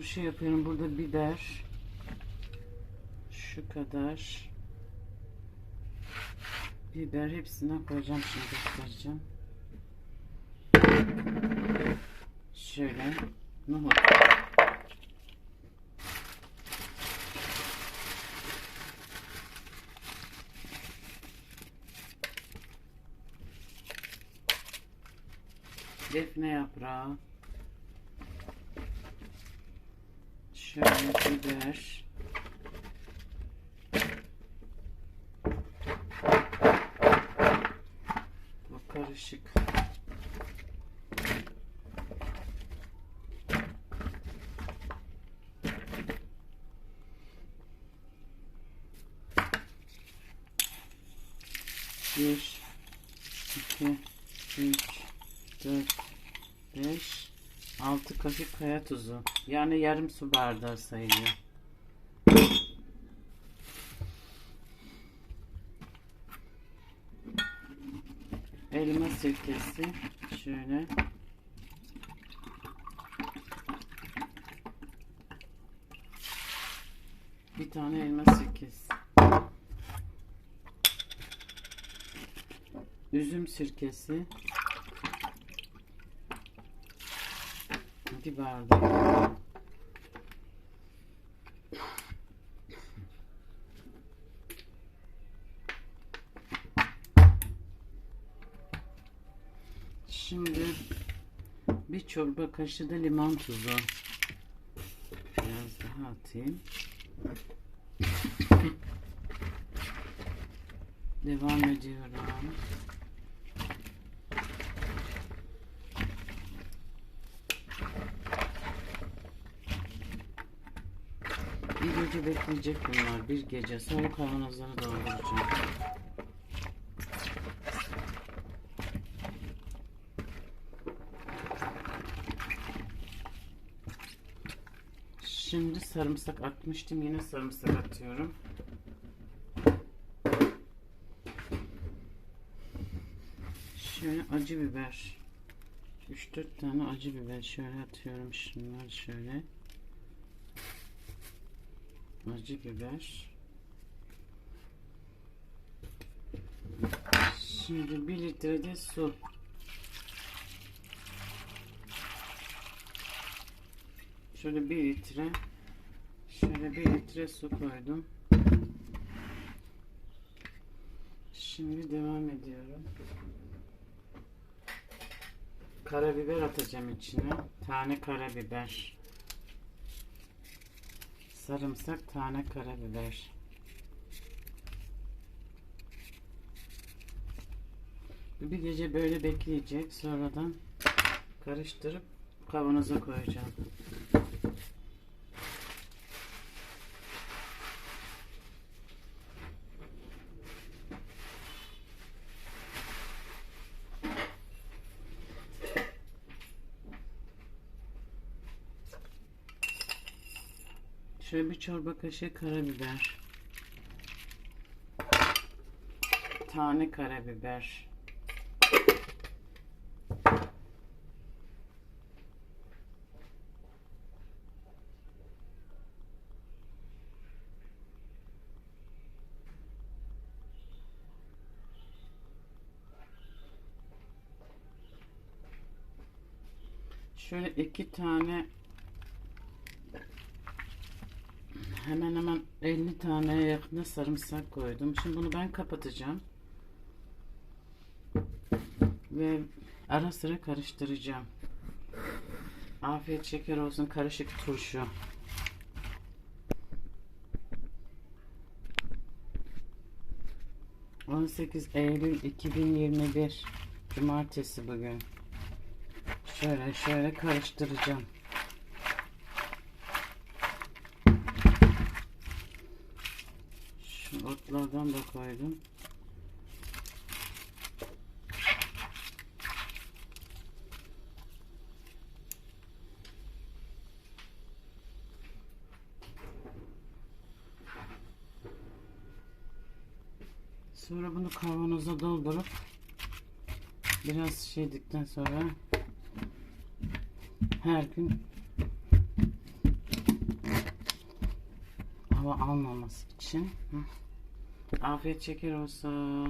turşu yapıyorum. Burada biber. Şu kadar. Biber hepsinden koyacağım şimdi göstereceğim. Şöyle nohut. Defne yaprağı. Şöyle biber. Bu karışık. Bir, iki, üç, dört, beş, altı kaşık kaya tuzu. Yani yarım su bardağı sayılıyor. Elma sirkesi şöyle. Bir tane elma sirkesi. Üzüm sirkesi. Bir bardak. Şimdi bir çorba kaşığı da limon tuzu. Biraz daha atayım. Devam ediyorum. Bir gece bekleyecek bunlar. Bir gece. Sonra kavanozları dolduracağım. Şimdi sarımsak atmıştım. Yine sarımsak atıyorum. Şöyle acı biber. 3-4 tane acı biber şöyle atıyorum. Şunlar şöyle. Acı biber. Şimdi 1 litre de su. Şöyle 1 litre şöyle 1 litre su koydum. Şimdi devam ediyorum. Karabiber atacağım içine. Tane karabiber. Sarımsak tane karabiber. Bir gece böyle bekleyecek. Sonradan karıştırıp kavanoza koyacağım. Şöyle bir çorba kaşığı karabiber. Tane karabiber. Şöyle iki tane hemen hemen 50 tane yakında sarımsak koydum. Şimdi bunu ben kapatacağım. Ve ara sıra karıştıracağım. Afiyet şeker olsun karışık turşu. ...18 Eylül 2021... ...Cumartesi bugün... ...şöyle şöyle karıştıracağım. Şu otlardan da koydum. Sonra bunu kavanoza doldurup biraz şeydikten sonra her gün almaması için. Afiyet şeker olsun.